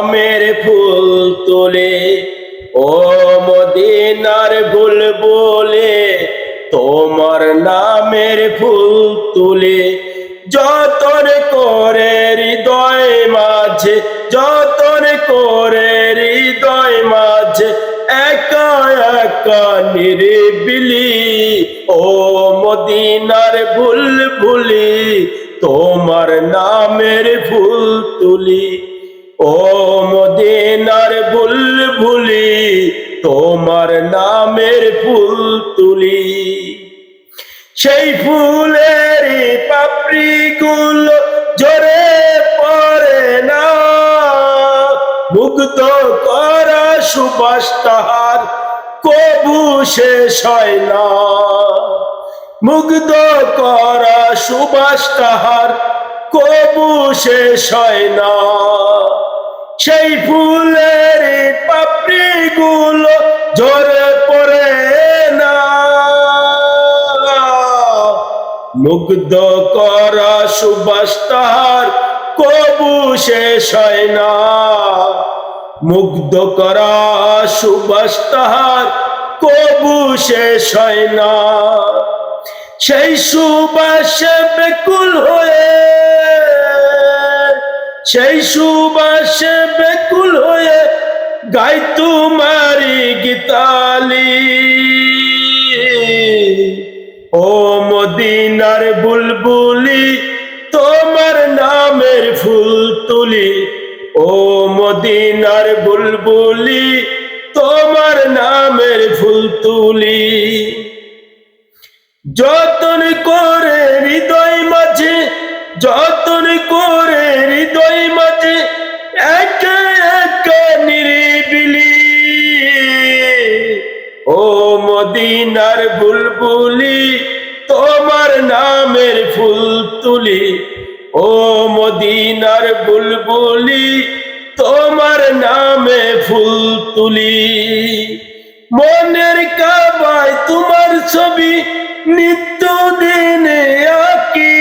নামের ফুল তোলে, ও মদিনার ভুল বলে তোমার নামের ফুল তুলে। যতন করে হৃদয় মাঝে, যতন করে হৃদয় মাঝে, একা একা নিরিবিলি, ও মদিনার বুলবুলি তোমার নামের ফুল তুলি। ও মদিনার বুলবুলি, তোমার নামের ফুল তুলি। সেই ফুলের পাপড়ি গুলো জোরে পড়ে না। মুগ্ধ করা সুবাস তাহার কবু শেষ হয় না। মুগ্ধ করা সুবাস তাহার কবু শেষ হয় না। সেই ফুলের পাপড়ি গুলো ঝরে পড়ে না। মুগ্ধ করা সুবাস তাহার কবু শেষ হয় না। মুগ্ধ করা সুবাস তাহার কবু শেষ হয় না। সেই সুবাসে বেকুল হয়ে সেই সুবাসে বেকুল হয়ে গাই তোমারি গীতালি। ও মদিনার বুলবুলি, তোমার নামের ফুল তুলি ও মদিনার বুলবুলি, তোমার নামের ফুল তুলি যতন করে হৃদয় মদিনার বুলবুলি, তোমার নামের ফুল তুলি। ও মদিনার বুলবুলি, তোমার নামে ফুল তুলি। মনের কাবায় তোমার ছবি নিত্য দিনে আঁকি।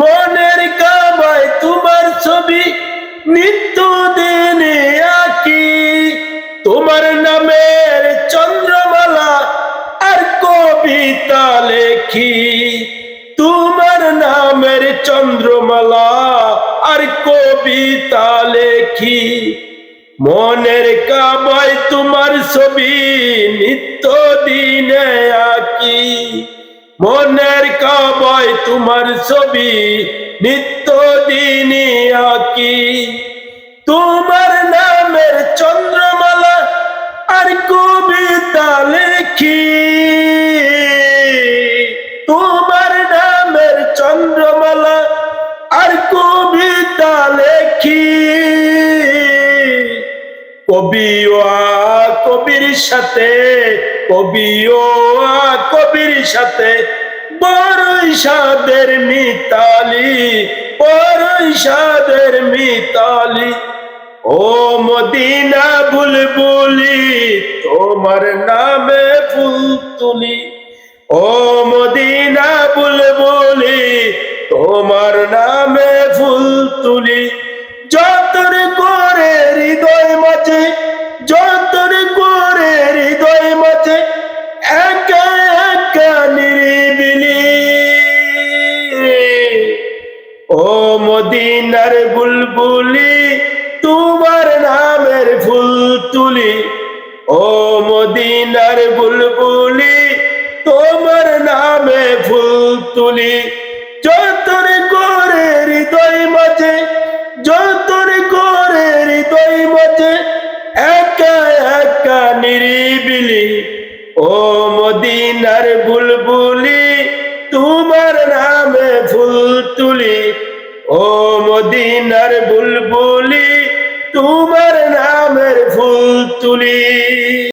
মনের কাবায় তোমার ছবি নিত্য তোমার নামের চন্দ্রমালা আর কবিতা লেখি। তোমার নামের চন্দ্রমালা আর কবিতা লেখি। মনের কাবায় তোমার ছবি নিত্য দিনে আঁকি। মনের কাবায় তোমার ছবি নিত্য দিনে আঁকি। তোমার নামের চন্দ্রমালা আর কবিতা লেখি। তোমার নামের চন্দ্রমালা আর কবিতা লেখি। কবি কবির সাথে, কবি কবির সাথে বড়ই সাদের মিতালি, বড়ই সাদের মিতালি। ও মদিনা বুলবুলি তোমার নামে ফুল তুলি। ও মদিনা বুলবুলি তোমার নামে ফুল তুলি। যতন করে হৃদয় মাঝে যতর করে হৃদয় মাঝে, একা একা নিরিবিলি। ও মদিনার বুলবুলি তুলি ও মদিনার বুলবুলি, তোমার নামে ফুল তুলি। যতন করে হৃদয় মাঝে যতন করে হৃদয় মাঝে, একা একা নিরিবিলি, ও মদিনার বুলবুলি, তোমার নামে ফুল তুলি। ও মদিনার বুলবুলি, তোমার ফুল তুলি।